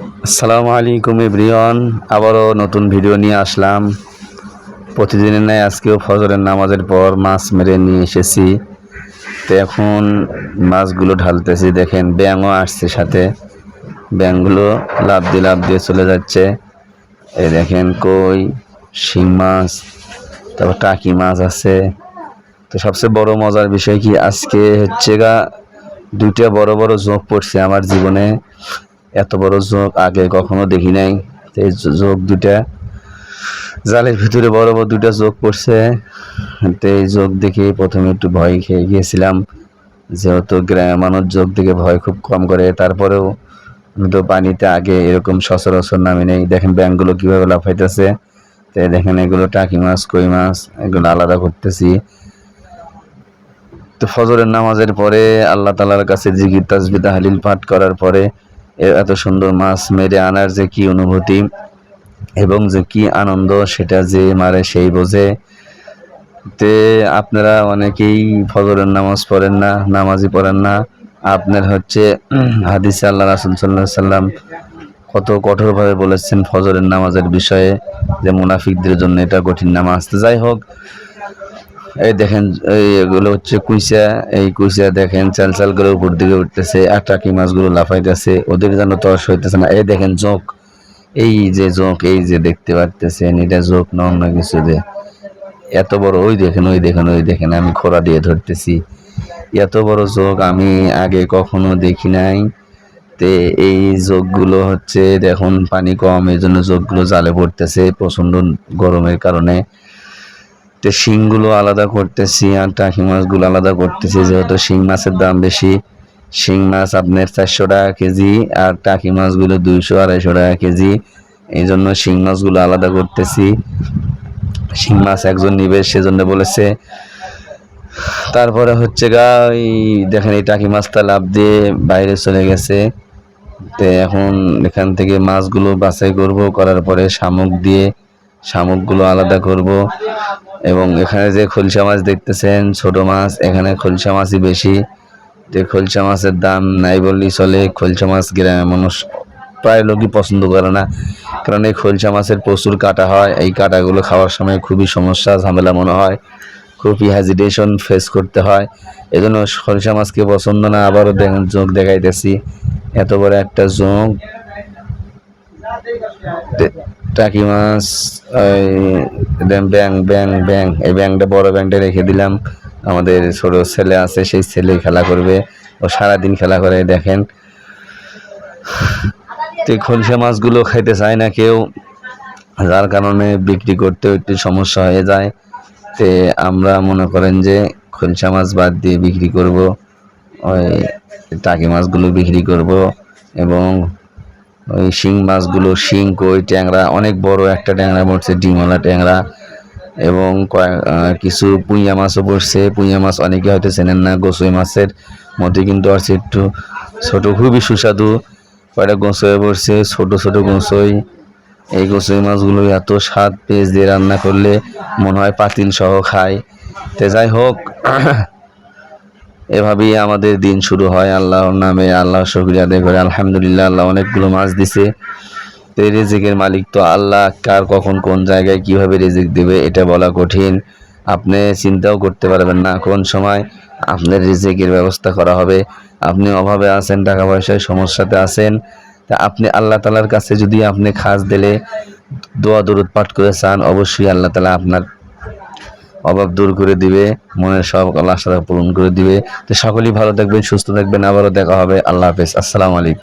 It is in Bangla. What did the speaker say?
আসসালামু আলাইকুম এভরিওয়ান, আবারও নতুন ভিডিও নিয়ে আসলাম। প্রতিদিনের ন্যায় আজকেও ফজরের নামাজের পর মাছ মেরে নিয়ে এসেছি। তো এখন মাছগুলো ঢালতেছি, দেখেন ব্যাঙও আসছে সাথে। ব্যাঙগুলো লাভ দিয়ে লাভ দিয়ে চলে যাচ্ছে। এই দেখেন কই, শিং মাছ, তারপর টাকি মাছ আছে। তো সবচেয়ে বড় মজার বিষয় কি, আজকে হচ্ছে গা দুইটা বড় বড় জোঁক পড়ছে আমার জীবনে। এত বড় জোঁক আগে কখনো দেখি নাই। এই জোঁক দুটা জালের ভিতরে বড় বড় দুটা জোঁক পড়ছে। এই জোঁক দেখে প্রথমে একটু ভয় খেয়ে গিয়েছিলাম, যেহেতু গ্রামের মানুষ জোঁক দেখে ভয় খুব কম করে। তারপরেও আমি তো পানিতে আগে এরকম সচরাচর নামি নেই। দেখেন ব্যাংকগুলো কীভাবে লাফাইতেছে। তো এই দেখেন এগুলো টাকি মাছ, কই মাছ, এগুলো আলাদা করতেছি। তো ফজরের নামাজের পরে আল্লাহ তালার কাছে জিগির তাজবি তাহলিল পাঠ করার পরে এত সুন্দর মাছ মেরে আনার যে কি অনুভূতি এবং যে কি আনন্দ সেটা যে মারে সেই বোঝে। তে আপনারা অনেকেই ফজরের নামাজ পড়েন না, নামাজই পড়েন না। আপনার হচ্ছে হাদিসে আল্লাহ রাসুল সাল্লাহ সাল্লাম কত কঠোরভাবে বলেছেন ফজরের নামাজের বিষয়ে যে মুনাফিকদের জন্য এটা কঠিন নামাজ। যাই হোক এই দেখেন এগুলো হচ্ছে কুইসা। এই কুইসা দেখেন চাল চাল করে উপর দিকে উঠতেছে, আর টাকি মাছগুলো লাফাইতেছে, ওদের যেন তর্স হইতেছে না। এই দেখেন জোঁক, এই যে জোঁক, এই যে দেখতে পারতেছেন, এটা জোঁক না অন্য কিছু যে। এত বড়, ওই দেখেন ওই দেখেন ওই দেখেন, আমি খোরা দিয়ে ধরতেছি। এত বড় জোঁক আমি আগে কখনো দেখি নাই। তে এই জোকগুলো হচ্ছে, দেখুন, পানি কম এই জন্য জোকগুলো জালে পড়তেছে প্রচণ্ড গরমের কারণে। তো শিংগুলো আলাদা করতেছি আর টাকি মাছগুলো আলাদা করতেছি, যেহেতু শিং মাছের দাম বেশি। শিং মাছ আপনার চারশো টাকা কেজি আর টাকি মাছগুলো দুইশো, আড়াইশো টাকা কেজি। এই জন্য শিং মাছগুলো আলাদা করতেছি। শিং মাছ একজন নিবে, সেজন্য বলেছে। তারপরে হচ্ছে গা ওই দেখেন এই টাকি মাছটা লাভ দিয়ে বাইরে চলে গেছে। তো এখন এখান থেকে মাছগুলো বাছাই করব, করার পরে শামুক দিয়ে শামুকগুলো আলাদা করব। এবং এখানে যে খলসা মাছ দেখতেছেন, ছোট মাছ, এখানে খলসা মাছই বেশি। যে খলসা মাছের দাম নাই বললেই চলে, খলসা মাছ গ্রামের মানুষ প্রায় লোকই পছন্দ করে না। কারণ এই খলসা মাছের প্রচুর কাটা হয়। এই কাটাগুলো খাওয়ার সময় খুবই সমস্যা, ঝামেলা মনে হয়। খুবই হ্যাজিটেশন ফেস করতে হয়। এজন্য খলসা মাছকে পছন্দ না, আবারও জোঁক দেখাইতেছি। এত বড় একটা জোঁক। টাকি মাছ ওই ব্যাং ব্যাং ব্যাং এই ব্যাংটা বড় ব্যাংটা রেখে দিলাম। আমাদের ছোট ছেলে আছে, সেই ছেলে খেলা করবে। ও সারাদিন খেলা করে, দেখেন। তো খলসা মাছগুলো খাইতে চায় না কেউ। যার কারণে বিক্রি করতেও একটু সমস্যা হয়ে যায়। তে আমরা মনে করেন যে খলসা মাছ বাদ দিয়ে বিক্রি করব। ওই টাকি মাছগুলো বিক্রি করব এবং ওই শিং মাছগুলো, শিং, কই, ট্যাংরা, অনেক বড় একটা ট্যাংরা পড়ছে ডিমওয়ালা ট্যাংরা। এবং কিছু পুঁইয়া মাছও পড়ছে। পুঁইয়া মাছ অনেকে হয়তো চেনেন না, গোসই মাছের মধ্যে কিন্তু আছে একটু। ছোট, খুবই সুস্বাদু কয়টা গোসই পড়ছে, ছোট ছোট গোসই। এই গোসই মাছগুলো এত স্বাদ পেঁয়াজ দিয়ে রান্না করলে মনে হয় পাতিল সহ খায়। তে যাই হোক এভাবেই আমাদের দিন শুরু হয়। আল্লাহর নামে আল্লাহ শুক্রিয়া আদায় করে। আলহামদুলিল্লাহ, আল্লাহ অনেকগুলো মাছ দিছে। তো এই রেজিকের মালিক তো আল্লাহ। কার কখন কোন জায়গায় কীভাবে রেজিক দেবে, এটা বলা কঠিন। আপনি চিন্তাও করতে পারবেন না কোন সময় আপনার রিজিকের ব্যবস্থা করা হবে। আপনি অভাবে আছেন, টাকা পয়সায় সমস্যাতে আছেন। তা আপনি আল্লাহ তালার কাছে যদি আপনি খাস দিলে দোয়া, দরুদ পাঠ করে চান, অবশ্যই আল্লাহ তালা আপনার অভাব দূর করে দিবে, মনের সব আল্লাহ পূরণ করে দিবে। তো সকলেই ভালো থাকবেন, সুস্থ থাকবেন, আবারও দেখা হবে। আল্লাহ হাফেজ। আসসালামু আলাইকুম।